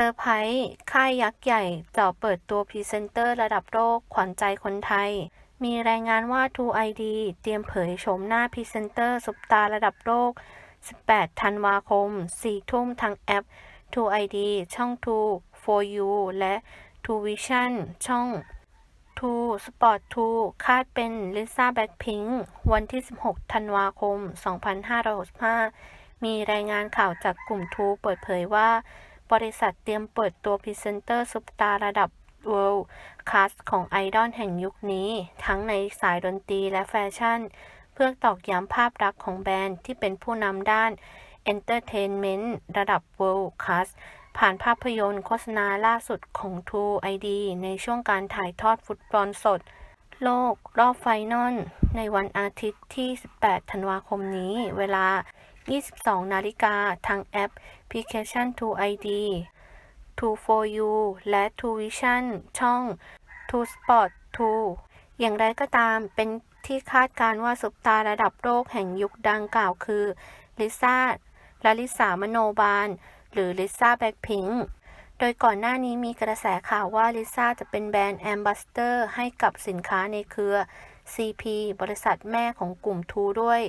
ซอร์ไพรส์ค่ายยักษ์ใหญ่เจ่อเปิดตัวพรีเซนเตอร์ระดับโลกขวัญใจคนไทย มีรายงานว่า True ID เตรียมเผยโฉมหน้าพรีเซนเตอร์ซุปตาระดับโลก 18 ธันวาคม 4 ทุ่มทางแอป True ID ช่อง True for You และ True Vision ช่อง True Sport 2คาดเป็นลิซ่าแบล็คพิงค์วันที่ 16 ธันวาคม 2565 มีรายงานข่าวจากกลุ่ม True เปิดเผยว่า บริษัทเตรียมเปิดตัวพรีเซนเตอร์ซุปตาระดับ World Class ของไอดอลแห่งยุคนี้ ทั้งในสายดนตรีและแฟชั่น เพื่อตอกย้ำภาพลักษณ์ของแบรนด์ที่เป็นผู้นำด้าน Entertainment ระดับ World Class ผ่านภาพยนตร์โฆษณาล่าสุดของ True ID ในช่วงการถ่ายทอดฟุตบอลสด โลกรอบไฟนอลในวันอาทิตย์ที่ 18 ธันวาคมนี้ เวลา 22 นาฬิกาทางแอปพลิเคชัน True ID True for You และ True Vision ช่อง True Sport 2อย่างไรก็ตามเป็นที่คาดการณ์ว่าซุปตาระดับโลกแห่งยุคดังกล่าวคือลิซ่าลลิสามโนบาล หรือลิซ่าแบ็คพิงค์โดยก่อนหน้านี้มีกระแสข่าวว่าลิซ่าจะเป็นแบรนด์แอมบาสเตอร์ให้กับสินค้าในเครือ CP บริษัทแม่ของกลุ่มทูด้วย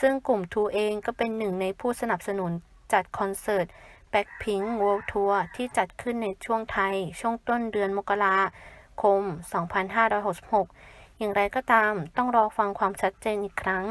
ซึ่งกลุ่มทูเองก็เป็นหนึ่งในผู้สนับสนุนจัดคอนเสิร์ต Blackpink World Tour ที่จัดขึ้นในช่วงไทย ช่วงต้นเดือนมกราคม 2566 อย่างไรก็ตามต้องรอฟังความชัดเจนอีกครั้ง